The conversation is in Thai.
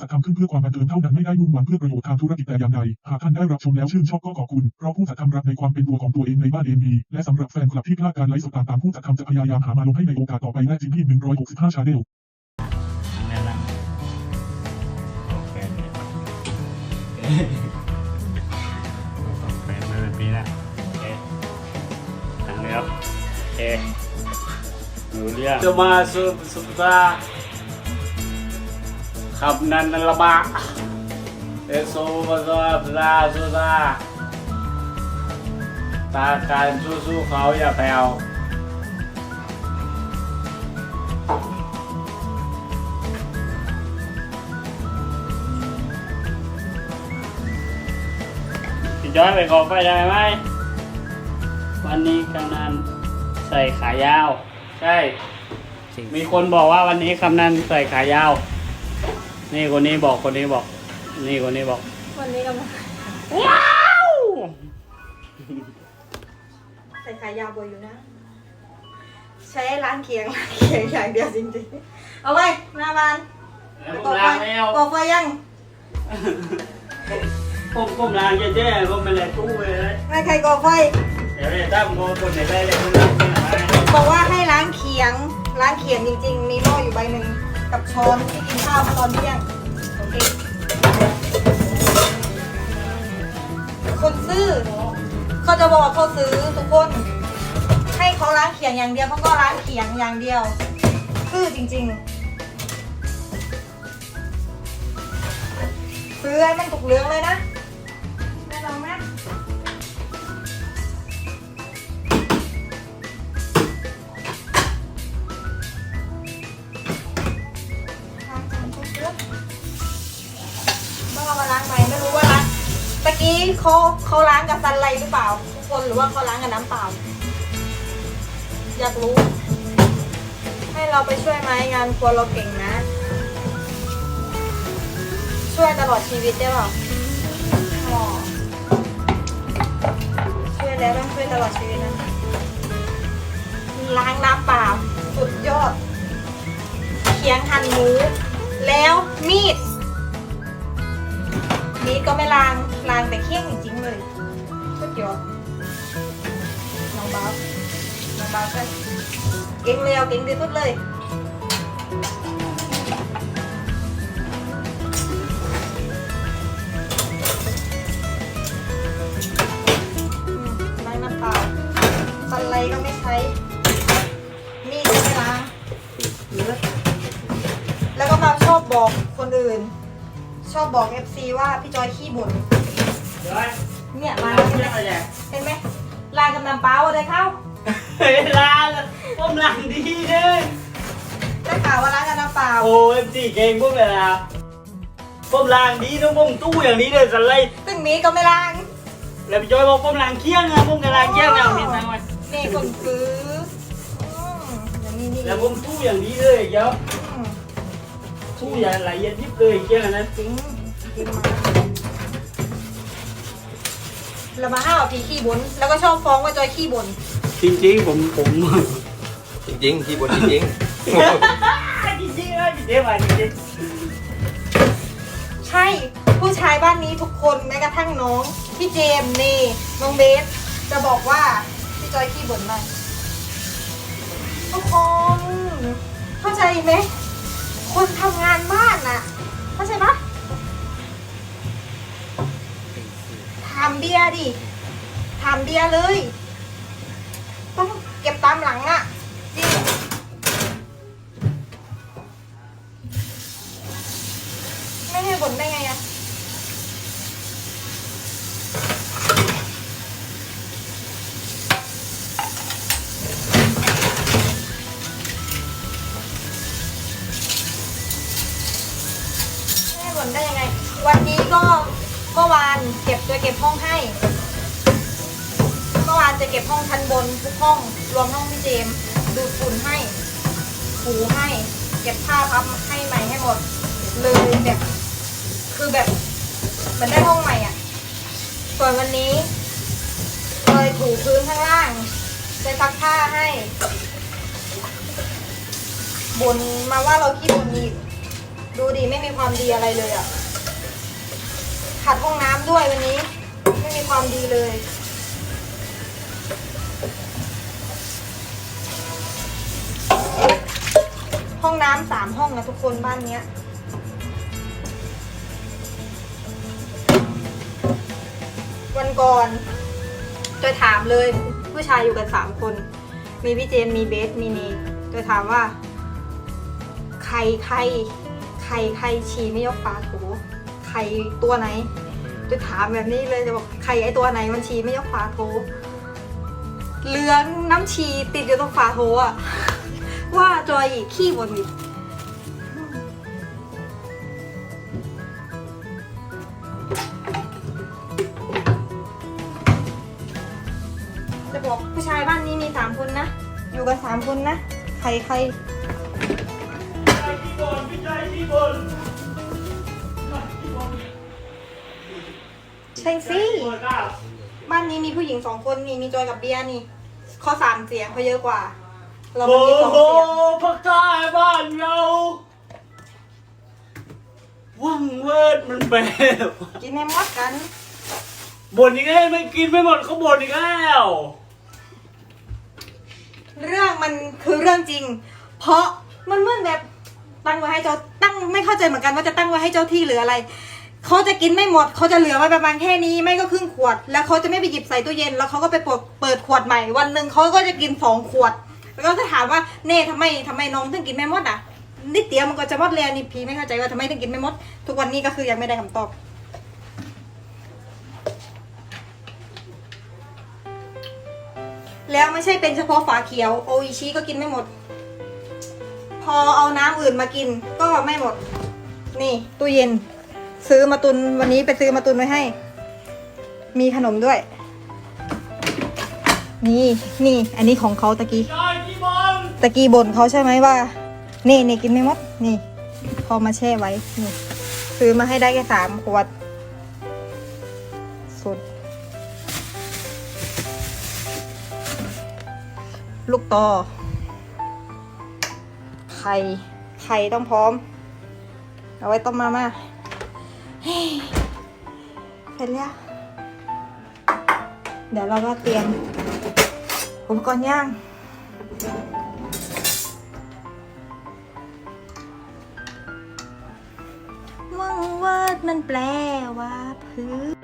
จัดทำขึ้นเพื่อความบันเทิงเท่านั้นไม่ได้มุ่งหวังเพื่อประโยชน์ทางธุรกิจแต่อย่างใด หากท่านได้รับชมแล้วชื่นชอบก็ขอบคุณ เพราะผู้จัดทำรักในความเป็นตัวของตัวเองในบ้านเอ็มดีและสำหรับแฟนคลับที่พลาดการไลฟ์สดตามๆผู้จัดทำจะพยายามหามาลงให้ในโอกาสต่อไปและจิมพี่165ชาแนลแนะนำโอเคเนี่ยแฟนมาแบบนี้นะโอเคทางแล้วโอเครู้เรื่องจะมาสุสุดา ขับนันนละบะเอโซมาซาปลาสุดาตาการสู้ๆเขาอย่าแผ่วพี่จ้อยไปขอไฟได้ไหม วันนี้กำนันใส่ขายาว ใช่ มีคนบอกว่าวันนี้กำนันใส่ขายาว นี่คนนี้บอกคนนี้บอก นี่คนนี้บอกวันนี้กำลังว้าวใส่ขายาวบอยอยู่นะ ใช้ร้านเคียงร้านเคียงอย่างเดียวจริงๆ เอาไว้หน้าบ้านแล้วผก่อมไฟล้างแล้วก่อไฟยังผมผมล้างแย่ๆผมไม่เลยตู้เลยไม่ใครก่อไฟ เดี๋ยวเนี่ยตั้มโมคนไหนได้เลยคนนั้นคนไหนบอกว่าให้ล้างเคียงล้างเคียงจริง ๆ มีหม้ออยู่ใบหนึ่ง กับช้อนที่กินข้าวตอนเที่ยงโอเคคนซื้อเขาจะบอกว่าเขาซื้อทุกคน ให้เขาล้างเขียงอย่างเดียวเขาก็ล้างเขียงอย่างเดียวซื้อจริง ๆ ซื้อให้มันถูกเรื่องเลยนะ เขาเขาล้างกับซันไลหรือเปล่า ทุกคนหรือว่าเขาล้างกับน้ำเปล่า อยากรู้ ให้เราไปช่วยไหมงานครัวเราเก่งนะ ช่วยตลอดชีวิตได้เปล่าอ๋อช่วยแล้วต้องช่วยตลอดชีวิตนะล้างน้ำเปล่าสุดยอดเคียงหั่นหมูแล้วมีด มีดก็ไม่ล้างล้างแต่เคี่ยงจริงๆเลยสุดยอดน้องบ๊อบน้องบ๊อบก็เก่งเร็วเก่งที่สุดเลยอืมล้างน้ำเปล่าฟันไรก็ไม่ใช้มีดก็ไม่ล้างเยอแล้วก็มาชอบบอกคนอื่น ชอบบอก FC ว่าพี่จอยขี้บ่นเดี๋ยวไอ้เนี่ยล้าล้างงเรื่เห็อนงอะไรเห็นไหมล้างกับน้ำเปล่าได้เข้าเฮ้ยล้างผมล้างดีเลยได้ข่าวว่าล้างกับน้ำเปล่าโอ้เอ็มจีเก่งพวกเลยนะผมล้างดีนะผมตู้อย่างนี้เลยสไลด์ตึงมีก็ไม่ล้าง แล้วพี่จอยบอกผมล้างเคี้ยงอะผมก็ล้างเคี้ยงแล้วเห็นไหมวะนี่คนซื้ออืมอย่างนี้นี่แล้วผมตู้อย่างนี้เลยเดี๋ยวอืม ตู้อย่างละเอียดยิบเลยเคี้ยงอันนั้นจริงจริงมาเรามาห้าวพีขี้บ่นแล้วก็ชอบฟ้องว่าจอยขี้บ่นจริงๆ ผมผม จริงๆที่บนจริงจริงๆนะจริงๆว่ะจริงใช่ผู้ชายบ้านนี้ทุกคนแม้กระทั่งน้อง พี่เจมส์เนน้องเบสจะบอกว่าพี่จอยขี้บ่นมากทุกคนเข้าใจไหม คนทำงานบ้านน่ะเข้าใจปะทำเบียร์ดิถามเบียร์เลย ต้องเก็บตามหลังอะ วันนี้ก็เมื่อวานเก็บจะเก็บห้องให้ เมื่อวานจะเก็บห้องชั้นบนทุกห้องรวมห้องพี่เจมดูดฝุ่นให้ถูให้ เก็บผ้าพับให้ใหม่ให้หมด เลยแบบ คือแบบเหมันได้ห้องใหม่อะ ส่วนวันนี้เลยถูพื้นข้างล่างจะซักผ้าให้บนมาว่าเราขี้บนอีกดูดิไม่มีความดีอะไรเลยอะ ขัดห้องน้ำด้วยวันนี้ ไม่มีความดีเลย ห้องน้ำสามห้องนะทุกคนบ้านเนี้ยวันก่อนจะถามเลยผู้ชายอยู่กันสามคน มีพี่เจมมีเบสมีเนจะถามว่า ใครใคร ใครใครฉี่ไม่ยกฝาโถ ใครตัวไหน จะถามแบบนี้เลยจะบอกใครไอตัวไหนมันฉีไม่ยกฝาโถเหลืองน้ำฉีติดอยู่ตรงฝาโถอะว่าจอยอีกขี้บนอีกจะบอกผู้ชายบ้านนี้มีสามคนนะ อยู่กันสามคนนะ ใครใครที่บนพี่ชายที่บน ใช่สิ บ้านนี้มีผู้หญิงสองคนนี่ มีจอยกับเบียร์นี่ ข้อสามเสียงเขาเยอะกว่า เราโอ้มันมีสองโหเสียงภาคใต้บ้านเราว่างเวิร์ดมันแบบกินในมดกัน บ่นอีกแล้วไม่กินไม่หมดเขาบ่นอีกแล้วเรื่องมันคือเรื่องจริง เพราะมันเหมือนแบบ ตั้งไว้ให้เจ้าตั้งไม่เข้าใจเหมือนกันว่าจะตั้งไว้ให้เจ้าที่หรืออะไรเขาจะกินไม่หมดเขาจะเหลือไว้ประมาณแค่นี้ไม่ก็ครึ่งขวด แล้วเขาจะไม่ไปหยิบใส่ตู้เย็น แล้วเขาก็ไปเปิดเปิดขวดใหม่วันหนึ่งเขาก็จะกินสองขวด แล้วก็จะถามว่าเน่ทำไมทำไมน้องถึงกินไม่หมดอะนิดเดียวมันก็จะหมดเลยอันนี่พี่ไม่เข้าใจว่าทำไมถึงกินไม่หมด ทุกวันนี้ก็คือยังไม่ได้คำตอบแล้วไม่ใช่เป็นเฉพาะฝาเขียวโออิชิก็กินไม่หมด อเอาน้ำอื่นมากินก็ไม่หมด นี่ตู้เย็น ซื้อมาตุนวันนี้ไปซื้อมาตุนไว้ให้ มีขนมด้วย นี่นี่ อันนี้ของเขาตะกี้ตะกี้บ่นเขาใช่ไหมว่า นี่นี่กินไม่หมด นี่ พอมาแช่ไว้นี่ซื้อมาให้ได้แค่สามขวด สุด ลูกตอ ไข่ไข่ต้องพร้อม เอาไว้ต้มมาม่าเสร็จแล้ว เดี๋ยวเราก็เตรียมอุปกรณ์ย่างว่างวาดมันแปลว่าพื้น